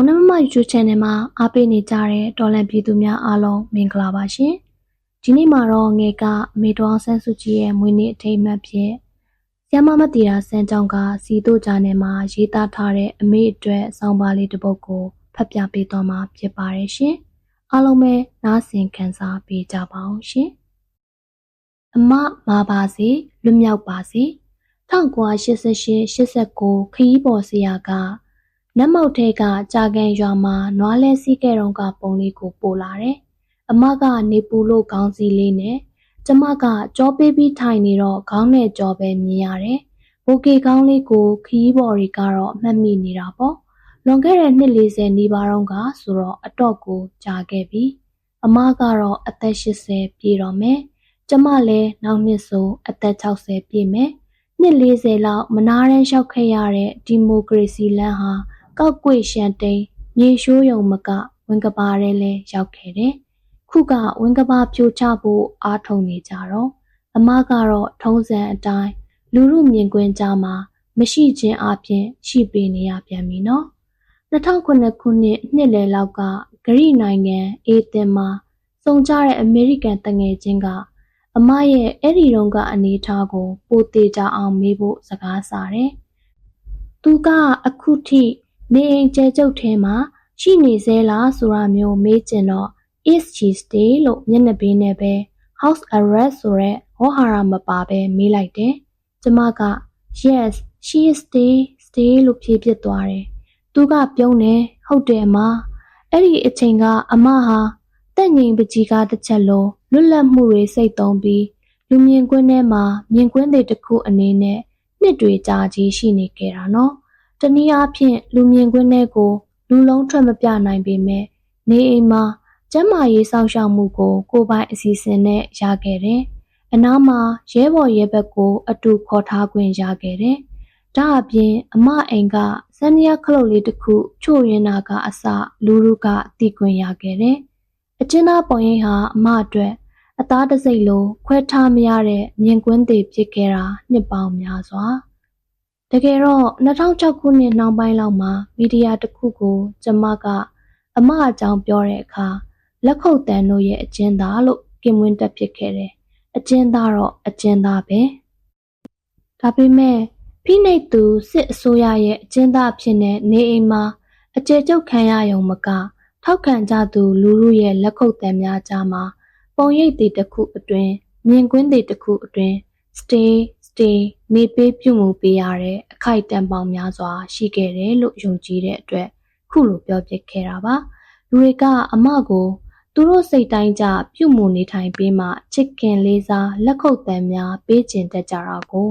င်နှမမ YouTube Channel မှာအားပေးနေကြတဲ့တော်လန်ပြည်သူများအားလုံးမင်္ဂလာပါရှင်။ဒီနေ့မှာတော့ငယ်ကအမေတော်ဆန်းစုကြည်ရဲ့မွေးနေ့အထိမ်းအမှတ်ဖြစ်ဆ iam မတီတာစန်းကြောင့်ကစီတို့ဂျာနယ်မှာရေးသားထားတဲ့အမေအတွက်ဆောင်းပါးလေးတစ်ပုဒ်ကိုဖတ်ပြပေးသွားမှာဖြစ်ပါတယ်ရှင်။အားလုံးပဲနားဆင်ခံစားပေးကြပါအောင်ရှင်။အမမာပါစေလွတ်မြောက်ပါစေ1988 89ခရီးပေါ်ဆရာက နတ်မောက်ထဲကကြာကန်ရွာမှာနွားလဲစီးခဲ့တုန်းကပုံလေးကိုပို့လာတယ်။အမကနေပူလို့ခေါင်းစည်းလေးနဲ့ကျမကကြောပေးပြီးထိုင်နေတော့ခေါင်းနဲ့ကြောပဲမြင်ရတယ်။ဘိုကေခေါင်းလေးကိုခရီးပေါ်တွေကတော့မှတ်မိနေတာပေါ့။လွန်ခဲ့တဲ့နှစ်40နီးပါးတုန်းကဆိုတော့အတော့ကိုကြာခဲ့ပြီ။အမကတော့အသက်80ပြည့်တော့မယ်။ကျမလည်းနောက်နှစ်ဆိုအသက်60ပြည့်မယ်။နှစ်40လောက်မနာရန်လျှောက်ခဲ့ရတဲ့ဒီမိုကရေစီလမ်းဟာ ကောက်ကွေ့ရှန်တိန်မြေရှိုးယုံမကဝင်ကဘာထဲလဲရောက်ခဲ့တယ်။ခုကဝင်ကဘာပြိုချဖို့အားထုတ်နေကြတော့အမကတော့ထုံးစံအတိုင်းလူမှုမြင်ကွင်းကြားမှာမရှိခြင်းအပြင်ရှိပေနေရပြန်ပြီနော်။2009ခုနှစ်နှစ်လယ်လောက်ကဂရိနိုင်ငံအေသင်မှာစုံကြတဲ့အမေရိကန်တငယ်ချင်းကအမရဲ့အဲ့ဒီတုန်းကအနေထားကို ပိုသေးကြအောင်မေးဖို့စကားစားတယ်။သူကအခုထိ နေအိမ်ကျယ်ကျုပ်ထဲမှာရှိနေသေးလားဆိုတာမျိုးမေးကျင်တော့ is she stay လို့မျက်နှာပေးနဲ့ပဲ house arrest ဆိုတဲ့ဟောဟာရမပါပဲမေးလိုက်တယ်။ကျမက yes she is stay stay လို့ဖြေပြသွားတယ်။သူကပြုံးတယ်ဟုတ်တယ်အမ။အဲ့ဒီအချိန်ကအမဟာတက်ငိမ်ပကြီးကားတစ်ချက်လုံးလွတ်လပ်မှုတွေစိတ်သုံးပြီးလူမြင်ကွင်းထဲမှာမြင်ကွင်းတွေတစ်ခုအနေနဲ့နှစ်တွေကြာကြီးရှိနေခဲ့တာနော် တနည်းအားဖြင့်လူမြင်ကွင်းထဲကို လူလုံးထွက်မပြနိုင်ပေမဲ့နေအိမ်မှာကျန်းမာရေးစောင့်ရှောက်မှုကို ကိုယ်ပိုင်အစီအစဉ်နဲ့ရခဲ့တယ်။အနားမှာရဲဘော်ရဲဘက်ကိုအတူခေါ်ထားခွင့်ရခဲ့တယ်။ဒါအပြင်အမအိမ်ကစန္ဒယာခလုတ်လေးတစ်ခုချို့ရင်းနာကအစလူလူကတီးခွင့်ရခဲ့တယ်။အကျဉ်းသားပုံရိပ်ဟာအမအတွက်အသားတစိမ့်လိုခွဲထားမရတဲ့မြင်ကွင်းတွေဖြစ်ခဲ့တာနှစ်ပေါင်းများစွာ။ တကယ်တော့2006ခုနှစ်နှောင်းပိုင်းလောက်မှာမီဒီယာတစ်ခုကို ကျမကအမအကြောင်းပြောတဲ့အခါလက်ခုပ်တန်တို့ရဲ့အကျဉ်းသားလို့ကင်မွန်းတက်ဖြစ်ခဲ့တယ်။အကျဉ်းသားတော့အကျဉ်းသားပဲ။ဒါပေမဲ့ဖိနှိပ်သူစစ်အစိုးရရဲ့အကျဉ်းသားဖြစ်တဲ့နေအိမ်မှာအကျေကျုပ်ခံရယုံမက ထောက်ခံကြသူလူလူရဲ့လက်ခုပ်တန်များကြားမှာပုံရိပ်တွေတစ်ခုအတွင်မြင်ကွင်းတွေတစ်ခုအတွင် stay တင်နေပေးပြုမှုပေးရတဲ့အခိုက်အတန့်ပေါင်းများစွာ ရှိခဲ့တယ်လို့ယုံကြည်တဲ့အတွက်ခုလိုပြောပြခဲ့တာပါလူတွေကအမကိုသူတို့စိတ်တိုင်းကြပြုမှုနေထိုင်ပေးမှချစ်ခင်လေးစားလက်ခုပ်တမ်းများပေးကျင်တတ်ကြတာကို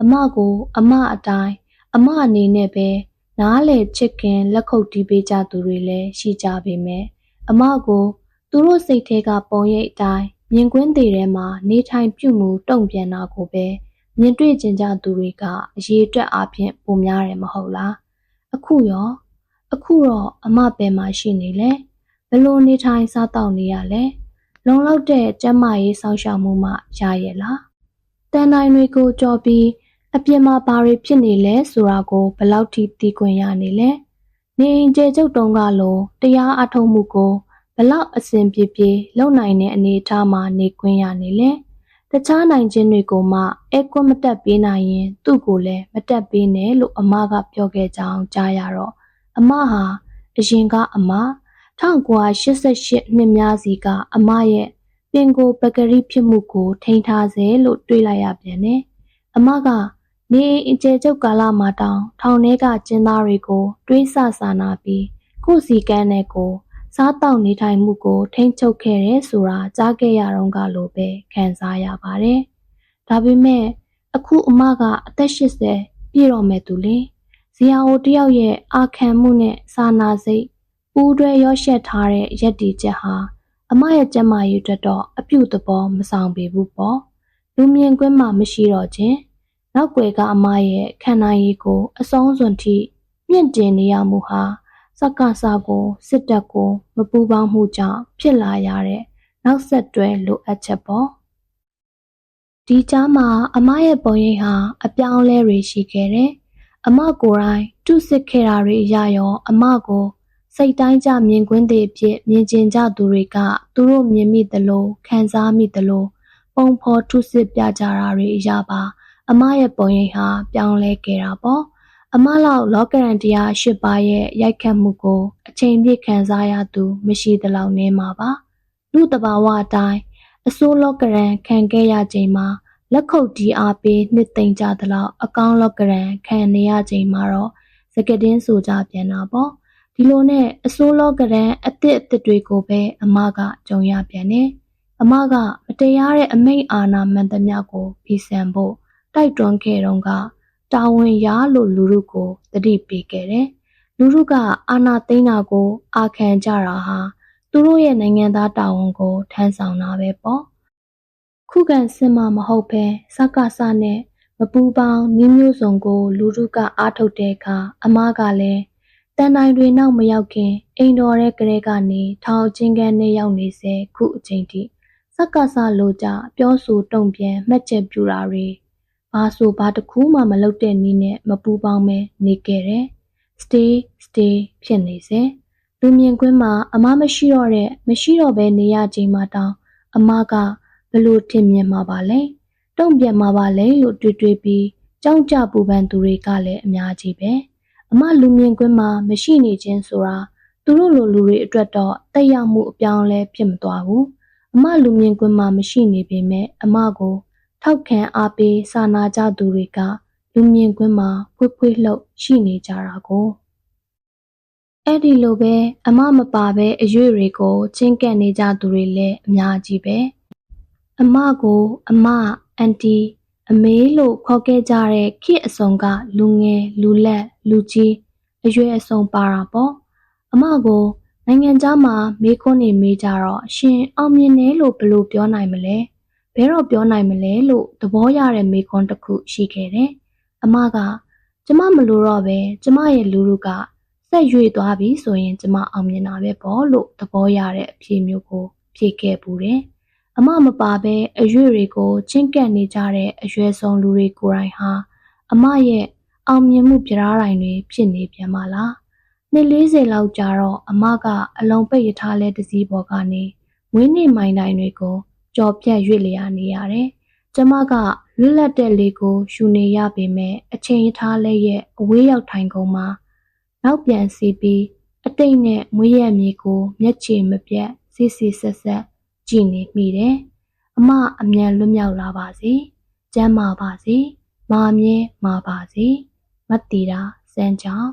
အမကိုအမအတိုင်းအမအနေနဲ့ပဲနားလေချစ်ခင်လက်ခုပ်တီးပေးကြသူတွေလည်းရှိကြပေမဲ့အမကိုသူတို့စိတ်ထဲကပုံရိပ်အတိုင်းမြင်ကွင်းတွေထဲမှာနေထိုင်ပြုမှုတုံ့ပြန်တာကိုပဲ မြင်တွေ့ကျင်ကြသူတွေကအရေးအတွက်အားဖြင့်ပိုများတယ်မဟုတ်လားအခုရောအခုတော့အမပဲမှာရှိနေလဲဘလို့နေထိုင်စားတောက်နေရလဲလုံလောက်တဲ့ကျန်းမာရေးစောင့်ရှောက်မှုမှရရဲ့လားတန်တိုင်းတွေကိုကြော်ပြီးအပြင်မှာဘာတွေဖြစ်နေလဲဆိုတာကိုဘလောက်ထိသိခွင့်ရနေလဲနေရင်ကျေကျုပ်တုံးကလိုတရားအထုံးမှုကိုဘလောက်အစဉ်ပြေပြေလုံနိုင်တဲ့အနေအထားမှာနေခွင့်ရနေလဲ တခြားနိုင်ခြင်းတွေကိုမှအဲကွန်းမတက်ပေးနိုင်ရင် သူ့ကိုလည်းမတက်ပေးနဲ့လို့အမကပြောခဲ့ကြောင်းကြားရတော့အမဟာအရင်ကအမ1988နှစ်များစီကအမရဲ့ပင်ကိုပကတိဖြစ်မှုကို ထိန်းထားစေလို့တွေးလိုက်ရပြန်တယ်။အမကနေအကျယ်ကျုပ်ကာလမှာတောင်ထောင်ထဲကကျင်းသားတွေကို တွေးဆဆာနာပြီးကိုစီကန်းနဲ့ကို စားတောက်နေထိုင်မှုကိုထိန်းချုပ်ခဲ့တယ်ဆိုတာကြားခဲ့ရတော့ကလိုပဲခံစားရပါတယ်။ဒါပေမဲ့အခုအမကအသက်80ပြည့်တော့မဲ့သူလေဇီယာအိုတယောက်ရဲ့အာခံမှုနဲ့စာနာစိတ်ပူးတွဲရောရှက်ထားတဲ့ရက်တီချက်ဟာအမရဲ့ကျမရေးအတွက်တော့အပြုတ်သဘောမဆောင်ပေဘူးပေါ့လူမြင်ကွင်းမှာမရှိတော့ခြင်းနောက်ွယ်ကအမရဲ့ခံနိုင်ရည်ကို အဆုံးစွန်ထိမြင့်တင်နေရမှုဟာ စကစကိုစစ်တပ်ကိုမပူးပေါင်းမှုကြောင့်ဖြစ်လာရတဲ့နောက်ဆက်တွဲလိုအပ်ချက်ပေါ့။ဒီကြားမှာအမရဲ့ပုံရိပ်ဟာအပြောင်းအလဲတွေရှိခဲ့တယ်။အမကိုယ်တိုင်တုစစ်ခဲ့တာတွေအရရောအမကိုစိတ်တိုင်းကြမြင်ကွင်းသည်ဖြစ်မြင်ကျင်ကြသူတွေကသူတို့မြင်မိသလိုခံစားမိသလိုပုံဖော်ထုစစ်ပြကြတာတွေအရပါ အမရဲ့ပုံရိပ်ဟာပြောင်းလဲခဲ့တာပေါ့ အမလောက်လောကရန်တရား၈ပါးရဲ့ရိုက်ခတ်မှုကိုအချိန်ပြည့်ခံစားရသူ မရှိသလောက်နေမှာပါလူတဘာဝအတိုင်းအစိုးလောကရန်ခံခဲ့ရချိန်မှာလက်ခုပ်တီးအားပေးနှစ်သိမ့်ကြသလောက်အကောင်းလောကရန်ခံနေရချိန်မှာတော့စကတင်းဆိုကြပြန်တာပေါ့ဒီလိုနဲ့အစိုးလောကရန်အစ်စ်အစ်စ်တွေကိုပဲအမကကြုံရပြန်တယ်အမကမတရားတဲ့အမိန့်အာဏာမှန်သမျှကိုဖီဆန်ဖို့တိုက်တွန်းခဲ့တော့က တာဝန်ရလို့လူလူကိုတတိပေးခဲ့တယ်လူလူကအာဏာသိမ်းတာကို အာခံကြတာဟာသူတို့ရဲ့နိုင်ငံသားတာဝန်ကိုထမ်းဆောင်တာပဲပေါ့ခုခံစစ်မှမဟုတ်ဘဲစကစနဲ့မပူပေါင်းနှီးမျိုးစုံကို လူထုကအားထုတ်တဲ့အခါအမကလည်းတန်တိုင်တွေနောက်မရောက်ခင်အိမ်တော်ရဲ့ကလေးကနေထောင်ချင်းကန်းနဲ့ရောက်နေစေခုအချိန်ထိစကစလိုကြပြောဆိုတုံ့ပြန်မှတ်ချက်ပြူတာတွေ ဘာဆိုဘာတစ်ခုမှမလုပ်တဲ့နည်းနဲ့မပူပေါင်းပဲနေခဲ့တယ် stay stay ဖြစ်နေစေလူမြင်ကွင်းမှာအမမရှိတော့တဲ့မရှိတော့ဘဲနေရချိန်မှာတောင်အမကဘလို့ထင်မြင်မှာပါလဲတုံ့ပြန်မှာပါလဲလို့တွေးတွေးပြီးကြောက်ကြပူပန်သူတွေကလည်းအများကြီးပဲအမလူမြင်ကွင်းမှာမရှိနေခြင်းဆိုတာသူတို့လိုလူတွေအတွက်တော့တက်ရောက်မှုအပြောင်းလဲဖြစ်မသွားဘူးအမလူမြင်ကွင်းမှာမရှိနေပေမဲ့အမကို ထောက်ခံအားပေးစာနာကြသူတွေကလူမြင်ကွင်းမှာဖွေးဖွေးလှုပ်ရှိနေကြတာကိုအဲ့ဒီလိုပဲအမမပါပဲအရွေတွေကိုချင်းကပ်နေကြသူတွေလည်းအများကြီးပဲအမကိုအမအန်တီအမေလို့ခေါ်ခဲ့ကြတဲ့ခေတ်အစုံကလူငယ်လူလက်လူကြီးအရွယ်အစုံပါတာပေါ့အမကိုနိုင်ငံခြားမှာမေးခွန်းနေမေးကြတော့ရှင်အောင်မြင်တယ်လို့ဘယ်လိုပြောနိုင်မလဲ ဘယ်တော့ပြောနိုင်မလဲလို့သဘောရတဲ့မေးခွန်းတစ်ခုရှိခဲ့တယ်အမက ကျမမလို့တော့ပဲကျမရဲ့လူလူကဆက်ရွေသွားပြီဆိုရင်ကျမအောင်မြင်တာပဲပေါ့လို့သဘောရတဲ့အဖြေမျိုးကို ဖြေခဲ့ပူတယ်အမမပါပဲအရွေတွေကိုချင်းကပ်နေကြတဲ့အရွယ်ဆုံးလူတွေကိုယ်တိုင်ဟာအမရဲ့အောင်မြင်မှုပြရားတိုင်တွေဖြစ်နေပြန်ပါလားနှစ်40လောက်ကြာတော့အမကအလုံးပိတ်ရထားလဲတစည်းပေါ်ကနေဝင်းနေမိုင်တိုင်တွေကို ကြော်ပြတ်ရွေ့လျာနေရတယ်။ကျမကလွတ်လပ်တဲ့လေကိုယူနေရပေမဲ့အချိန်ရထားလဲရဲ့အဝေးရောက်ထိုင်ကုန်မှာနောက်ပြန်စီပြီးအတိတ်နဲ့မွေးရမြေကိုမျက်ခြေမပြတ်စစ်စစ်ဆက်ဆက်ကြည်နေမိတယ်။အမအမြန်လွတ်မြောက်လာပါစေ။ကျမ်းမာပါစေ။မာမြဲမာပါစေ။မတ်တီတာစမ်းကြောင်း